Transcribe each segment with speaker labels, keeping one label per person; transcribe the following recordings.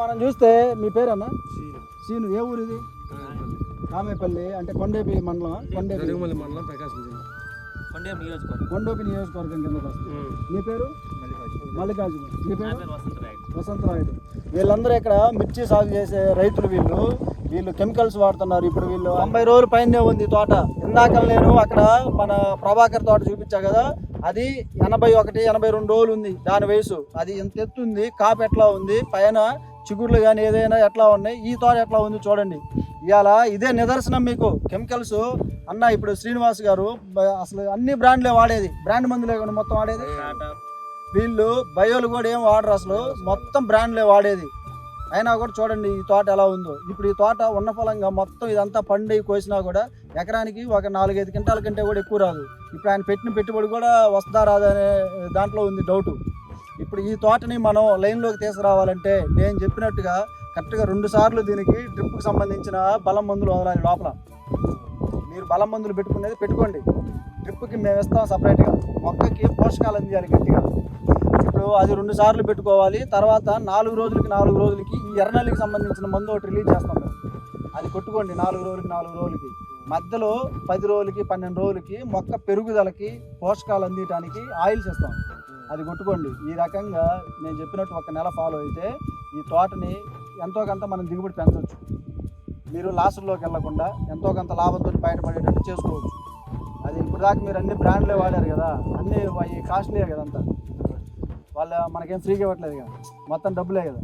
Speaker 1: మనం చూస్తే మీ పేరన్నా సీను. ఏ ఊరు ఇది కామేపల్లి అంటే కొండేపి మండలం కొండేపి
Speaker 2: జరుగుమల్లి మండలం ప్రకాశం జిల్లా.
Speaker 3: కొండేపు నియోజకవర్గం.
Speaker 1: కొండోపి నియోజకవర్గం కిందకు వస్తుంది. మీ పేరు? మల్లికార్జున. మీ పేరు?
Speaker 3: వసంత రాయుడు.
Speaker 1: వసంతరాయుడు వీళ్ళందరూ ఇక్కడ మిర్చి సాగు చేసే రైతులు వీళ్ళు. వీళ్ళు కెమికల్స్ వాడుతున్నారు ఇప్పుడు వీళ్ళు. తొంభై రోజుల పైనే ఉంది తోట. ఇందాక నేను అక్కడ మన ప్రభాకర్ తోట చూపించా కదా. అది ఎనభై ఒకటి ఎనభై రెండు రోజులు ఉంది దాని వయసు. అది ఎంత ఎత్తు ఉంది? కాపు ఎట్లా ఉంది? పైన చిగుర్లు కానీ ఏదైనా ఎట్లా ఉన్నాయి? ఈ తోట ఎట్లా ఉంది చూడండి. ఇవాళ ఇదే నిదర్శనం మీకు. కెమికల్స్. అన్న ఇప్పుడు శ్రీనివాస్ గారు అసలు అన్ని బ్రాండ్లే వాడేది. బ్రాండ్ మందులే కానీ మొత్తం వాడేది? వీళ్ళు బయోలు కూడా ఏం వాడరు అసలు. మొత్తం బ్రాండ్లే వాడేది. అయినా కూడా చూడండి ఈ తోట ఎలా ఉందో. ఇప్పుడు ఈ తోట ఉన్న ఫలంగా మొత్తం ఇదంతా పండి కోసినా కూడా ఎకరానికి ఒక నాలుగైదు క్వింటాల కంటే కూడా ఎక్కువ రాదు. ఇప్పుడు ఆయన పెట్టిన పెట్టుబడి కూడా వస్తుందా రాదా అనే దాంట్లో ఉంది డౌటు. ఇప్పుడు ఈ తోటని మనం లైన్లోకి తీసుకురావాలంటే నేను చెప్పినట్టుగా కరెక్ట్గా రెండు సార్లు దీనికి డ్రిప్కి సంబంధించిన బలం మందులు వదలాలి లోపల. మీరు బలం మందులు పెట్టుకునేది పెట్టుకోండి. డ్రిప్కి మేము ఇస్తాం సపరేట్గా. మొక్కకి పోషకాలు అందియాలి గట్టిగా. ఇప్పుడు అది రెండు సార్లు పెట్టుకోవాలి. తర్వాత నాలుగు రోజులకి నాలుగు రోజులకి ఈ ఎర్రనల్లికి సంబంధించిన మందు ఒకటి రిలీజ్ చేస్తాం మేము. అది కొట్టుకోండి నాలుగు రోజులకి నాలుగు రోజులకి. మధ్యలో పది రోజులకి పన్నెండు రోజులకి మొక్క పెరుగుదలకి పోషకాలు అందించడానికి ఆయిల్స్ ఇస్తాం. అది కొట్టుకోండి ఈ రకంగా నేను చెప్పినట్టు ఒక నెల ఫాలో అయితే ఈ తోటని ఎంతో కొంత మనం దిగుబడి పెంచవచ్చు మీరు లాసుల్లోకి వెళ్ళకుండా ఎంతో కొంత లాభంతో బయటపడేటట్టు చేసుకోవచ్చు. అది ఇప్పుడు దాకా మీరు అన్ని బ్రాండ్లే వాడారు కదా అన్ని అవి కాస్ట్లీయే కదా అంతా వాళ్ళ మనకేం ఫ్రీగా ఇవ్వట్లేదు కదా. మొత్తం డబ్బులే కదా.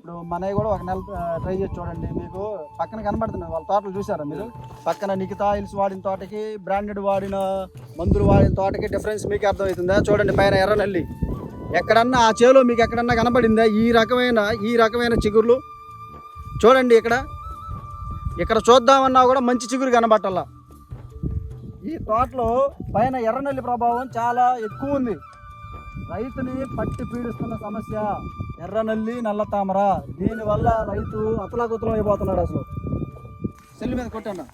Speaker 1: ఇప్పుడు మనవి కూడా ఒక నెల ట్రై చేసి చూడండి. మీకు పక్కన కనబడుతున్నాయి వాళ్ళ తోటలు చూసారా మీరు? పక్కన నిఖిత ఆయిల్స్ వాడిన తోటకి బ్రాండెడ్ వాడిన మందులు వాడిన తోటకి డిఫరెన్స్ మీకు అర్థమవుతుందా? చూడండి పైన ఎర్ర నల్లి. ఎక్కడన్నా ఆ చేలో మీకు ఎక్కడన్నా కనబడిందా? ఈ రకమైన ఈ రకమైన చిగుర్లు? చూడండి ఇక్కడ. ఇక్కడ చూద్దామన్నా కూడా మంచి చిగురు కనబట్టాల. ఈ తోటలో పైన ఎర్రనల్లి ప్రభావం చాలా ఎక్కువ ఉంది. రైతుని పట్టి పీడిస్తున్న సమస్య ఎర్రనల్లి నల్ల తామర. దీనివల్ల రైతు అతలాకుతలం అయిపోతున్నాడు అసలు. సెల్లు మీద కొట్టాను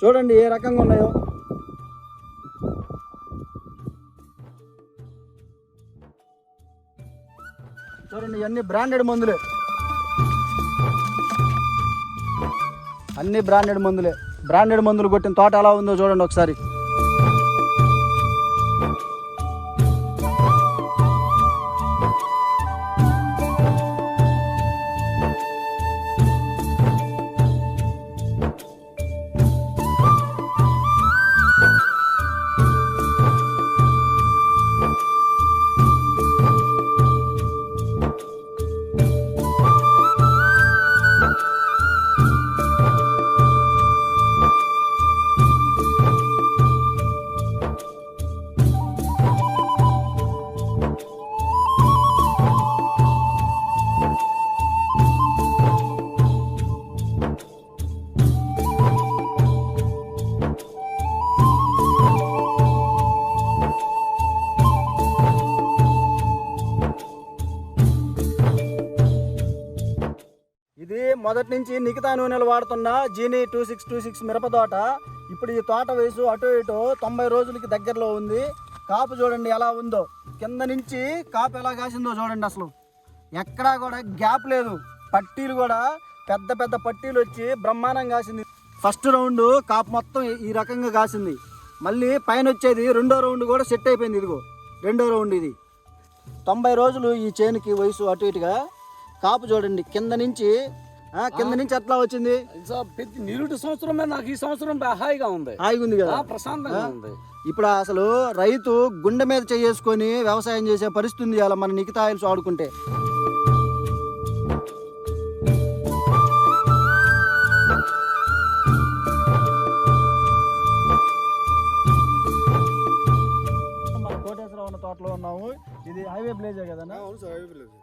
Speaker 1: చూడండి ఏ రకంగా ఉన్నాయో. చూడండి ఇవన్నీ బ్రాండెడ్ మందులే. అన్ని బ్రాండెడ్ మందులే. బ్రాండెడ్ మందులు కొట్టిన తోట ఎలా ఉందో చూడండి ఒకసారి. ఇది మొదటి నుంచి నిఖితా నూనెలు వాడుతున్న జీనీ టూ సిక్స్ టూ సిక్స్ మిరప తోట. ఇప్పుడు ఈ తోట వయసు అటు ఇటు తొంభై రోజులకి దగ్గరలో ఉంది. కాపు చూడండి ఎలా ఉందో. కింద నుంచి కాపు ఎలా కాసిందో చూడండి అసలు. ఎక్కడా కూడా గ్యాప్ లేదు. పట్టీలు కూడా పెద్ద పెద్ద పట్టీలు వచ్చి బ్రహ్మాండం కాసింది. ఫస్ట్ రౌండ్ కాపు మొత్తం ఈ- ఈ రకంగా కాసింది. మళ్ళీ పైన వచ్చేది రెండో రౌండ్ కూడా సెట్ అయిపోయింది ఇదిగో. రెండో రౌండ్ ఇది. తొంభై రోజులు ఈ చేనుకి వయసు అటు ఇటుగా. కాపు చూడండి కింద నుంచి ఆ, కింద నుంచి ఎట్లా వచ్చింది?
Speaker 2: ప్రతి నిరుడు సంవత్సరమే నాకు ఈ సంవత్సరం హాయిగా ఉంది.
Speaker 1: హాయిగా ఉంది కదా?
Speaker 2: ప్రశాంతంగా ఉంది.
Speaker 1: ఇప్పుడు అసలు రైతు గుండె మీద చేసుకొని వ్యవసాయం చేసే పరిస్థితి ఉంది అలా మన నిఖితా ఆయిల్స్ ఉన్నాము ఇది హైవే బ్లేజే కదన్నా?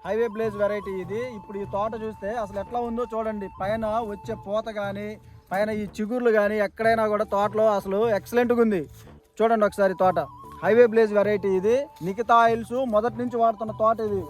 Speaker 1: హైవే బ్లేజ్ వెరైటీ ఇది. ఇప్పుడు ఈ తోట చూస్తే అసలు ఎట్లా ఉందో చూడండి. పైన వచ్చే పూత కానీ పైన ఈ చిగుర్లు కానీ ఎక్కడైనా కూడా తోటలో అసలు ఎక్సలెంట్గా ఉంది. చూడండి ఒకసారి తోట. హైవే బ్లేజ్ వెరైటీ ఇది. నిఖితా ఆయిల్స్ మొదటి నుంచి వాడుతున్న తోట ఇది.